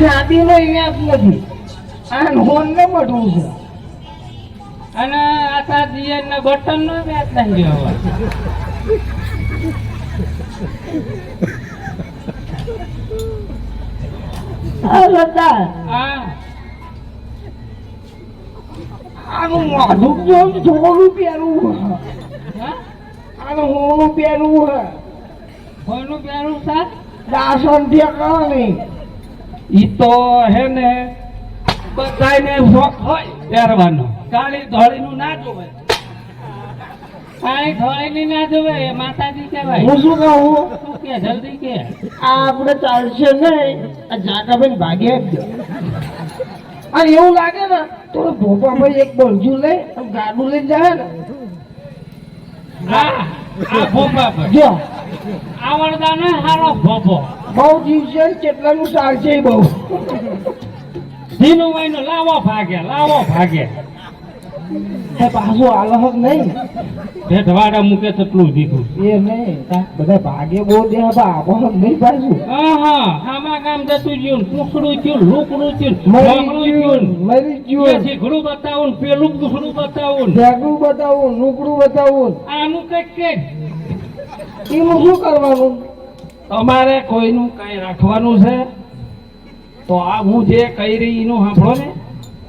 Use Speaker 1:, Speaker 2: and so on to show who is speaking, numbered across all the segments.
Speaker 1: શાદી નો વ્યાપ નથી. આ હોન ને મટવું છે.
Speaker 2: અને આ તાર દિયર ને બટન નો વ્યાજ નહીં રહ્યો
Speaker 1: આ સરદાર
Speaker 2: હા.
Speaker 1: આનું મોઢું જો થોડું પહેરવું આનું હોનું પહેરવું છે
Speaker 2: કોનું પહેરું સા
Speaker 1: દાસન ઠેકાણો. નહીં
Speaker 2: ઈ તો હે ને બધાને શોખ હોય પહેરવાનો. કાળી ધોળીનું ના જોવે. કાળી ધોળીની ના જોવે માતાજી કહેવાય.
Speaker 1: હું શું કહું?
Speaker 2: શું કે જલ્દી કે
Speaker 1: આ આપણે ચાલશે નહીં. આ જાકાભાઈ ભાગે અને એવું લાગે ને તો ભોપાભાઈ એક બળજું લઈ ગાડું લઈ જાય ને.
Speaker 2: હા આ ભોપા પર
Speaker 1: જો.
Speaker 2: આવડદાનો હારો ભોપો
Speaker 1: બહુ ને કેટલાનું ચાલશે બહુ.
Speaker 2: ધીનું વાયનો લાવો ભાગે લાવો ભાગે.
Speaker 1: પાછું આલહક નહીં.
Speaker 2: ભેટવાડા મૂકે તેટલું દીધું.
Speaker 1: એ નહીં બધા ભાગે બહુ દે આબહક નહીં પાછું.
Speaker 2: હા હા આમાં ગામ જતું જ્યું ટુકડું થયું લુકડું થયું
Speaker 1: મરી
Speaker 2: ઘડું બતાવું પેલું દુસરું બતાવું.
Speaker 1: ભેગું બતાવું નુકડું બતાવું.
Speaker 2: આનું કંઈક કંઈક
Speaker 1: એનું શું કરવાનું?
Speaker 2: તમારે કોઈનું કઈ રાખવાનું છે? તો આ હું જે કહી રહી એનું સાંભળો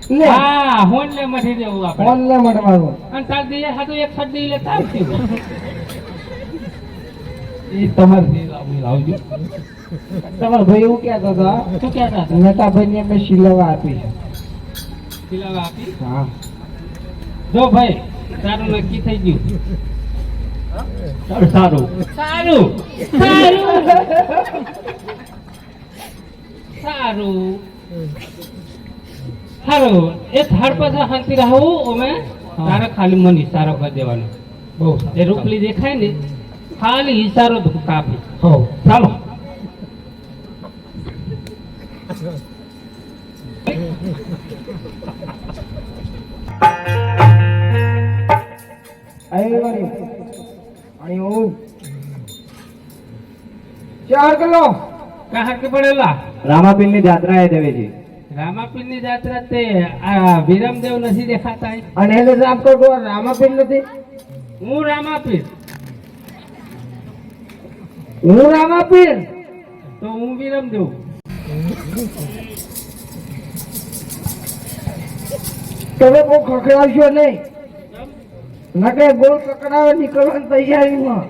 Speaker 2: ને. હા હોન લે મઠી દેવું આપણે.
Speaker 1: ફોન ને મળવાનું
Speaker 2: અને તાર દઈએ હાથું એક સદી લે તાર એ તમારે દે લાવજો.
Speaker 1: તમારા ભાઈ એવું કહેતા હતા
Speaker 2: શું કહેતા હતા?
Speaker 1: નેતાભાઈ ને મેં શિલવા આપી.
Speaker 2: આપી?
Speaker 1: હા.
Speaker 2: જો ભાઈ તારું નક્કી થઈ ગયું. સારું. સારું. સારું. સારું. સારું એ થાળ પાછા શાંતિ રહું અમે તારે ખાલી મને ઈશારો કરી દેવાનો.
Speaker 1: બહુ
Speaker 2: એ રૂપલી દેખાય ને ખાલી ઇશારો કાપી
Speaker 1: હો
Speaker 2: ચાલો.
Speaker 1: વળી. ચાર કિલો.
Speaker 2: કહા કે પડેલા?
Speaker 3: રામાપીરની જાત્રા એ દેવે છે
Speaker 2: રામાપીરની જાત્રા તે આ વિરમદેવ નથી દેખાતા
Speaker 1: અને એને સાફ કરતો રામાપીર નથી?
Speaker 2: હું રામાપીર.
Speaker 1: હું રામાપીર?
Speaker 2: તો હું વિરમદેવ.
Speaker 1: તમે બહુ ખખડાવશો નહીં. નકે ગોળ કકડાવે નીકળવાની તૈયારીમાં.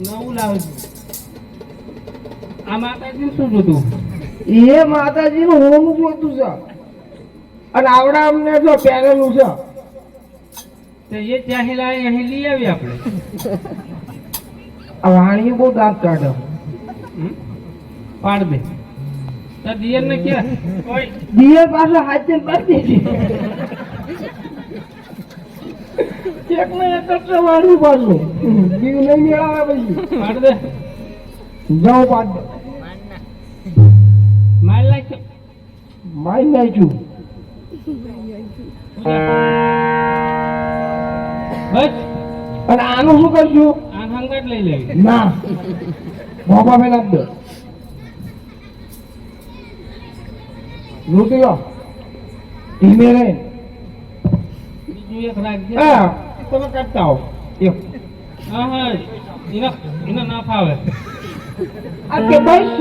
Speaker 2: નવું લાવજો આ માતાજી શું જોતું?
Speaker 1: એ માતાજીનું હોમ જોતું છે. અને આવડા અમને જો પહેરેલું છે.
Speaker 2: તો એ ત્યાંથી લાવી અહીં લઈ આવી આપણે.
Speaker 1: આ બહુ દાંત કાઢે.
Speaker 2: પાડ દે. તો દિયર ને કે ઓય.
Speaker 1: દિયર પાસે હાથે પાડી દીધી એક ને એક જ વાળું પાછું. દીવ નહીં મેળાવે પછી.
Speaker 2: પાડ દે.
Speaker 1: જાઉં પાડ દે
Speaker 2: માર લાગ
Speaker 1: મારી નાખ્યું.
Speaker 2: બસ.
Speaker 1: અને આનું શું કરશું?
Speaker 2: આ હંગાટ લઈ લેવી.
Speaker 1: ના. બાપા મેં આપી દો. ધીમે રહે
Speaker 2: બીજું એક રાખજે
Speaker 1: હા. તમે કરતા હો?
Speaker 2: હા હા. એના એના ના ફાવે
Speaker 1: આ કે બસ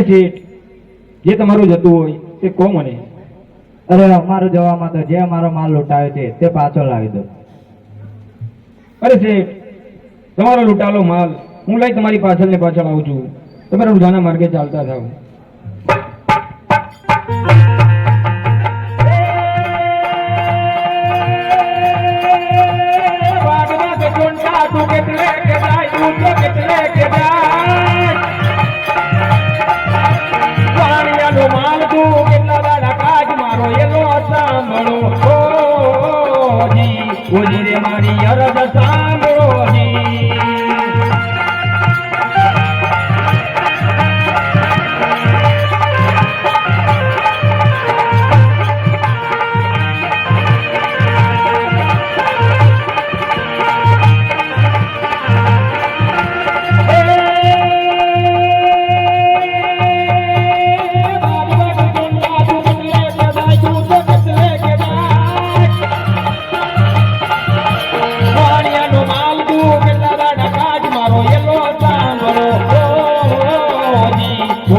Speaker 4: બેનિફિટ જે
Speaker 3: તમારું જતું હોય તે કહો મને. અરે, અમારો જવામાં તો જે અમારો માલ લૂંટાયો છે, તે પાછો લાવી દો.
Speaker 4: અરે શેઠ, તમારો લૂંટાલો માલ, હું લઈ તમારી પાછળ ને પાછળ આવું છું. તમે રોજાના માર્ગે ચાલતા થાવ
Speaker 5: மாறி அரசா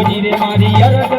Speaker 4: তীরে মারিয়ার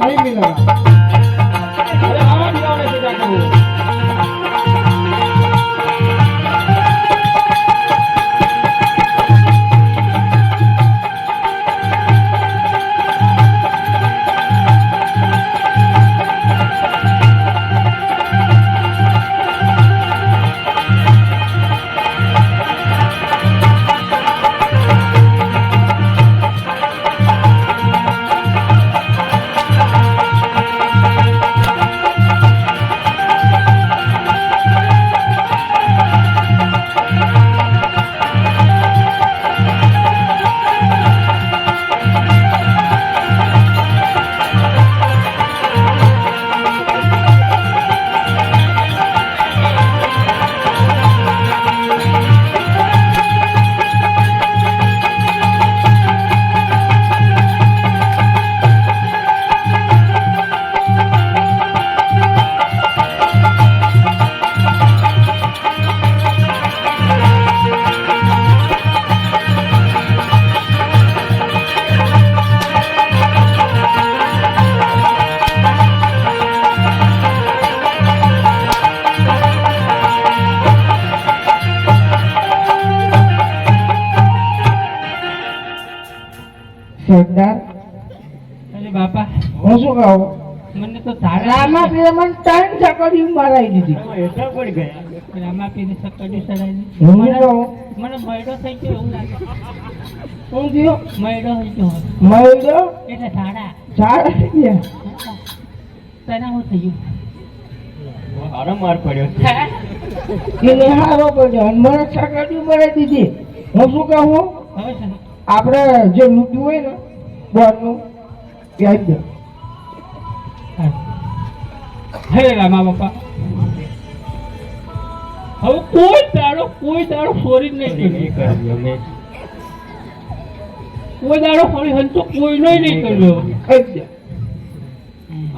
Speaker 4: 没没来
Speaker 1: સરદાર
Speaker 2: અરે બાપા.
Speaker 1: હું શું કહું?
Speaker 2: મને તો
Speaker 1: રામા પીરે મને ત્રણ ચકડી મરાઈ દીધી.
Speaker 2: સકડી સડાઈ
Speaker 1: હું કહું?
Speaker 2: મને મયડો થઈ ગયો એવું લાગે.
Speaker 1: શું થયો?
Speaker 2: મયડો થઈ ગયો.
Speaker 1: મયડો?
Speaker 2: એટલે ધાડા
Speaker 1: ચાર થઈ ગયા.
Speaker 2: તને શું થયું?
Speaker 1: એને હારો પડ્યો અને મને સકડી મરાઈ દીધી. હું શું કહું?
Speaker 2: હવે
Speaker 1: આપણે જે લૂંટ્યું હોય ને બોર્ડનું એ આવી જાય
Speaker 2: હે રામા બાપા. હવે કોઈ દાડો કોઈ દાડો જ નહીં કર્યો કોઈ દાડો ફરી તો કોઈનો નહીં કર્યો.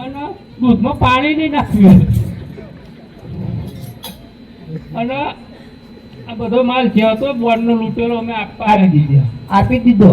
Speaker 2: અને દૂધમાં પાણી નહીં નાખ્યું. અને આ બધો માલ થયો હતો બોર્ડનો લૂંટેલો અમે આપવા
Speaker 1: આપી દીધો. આપી દીધો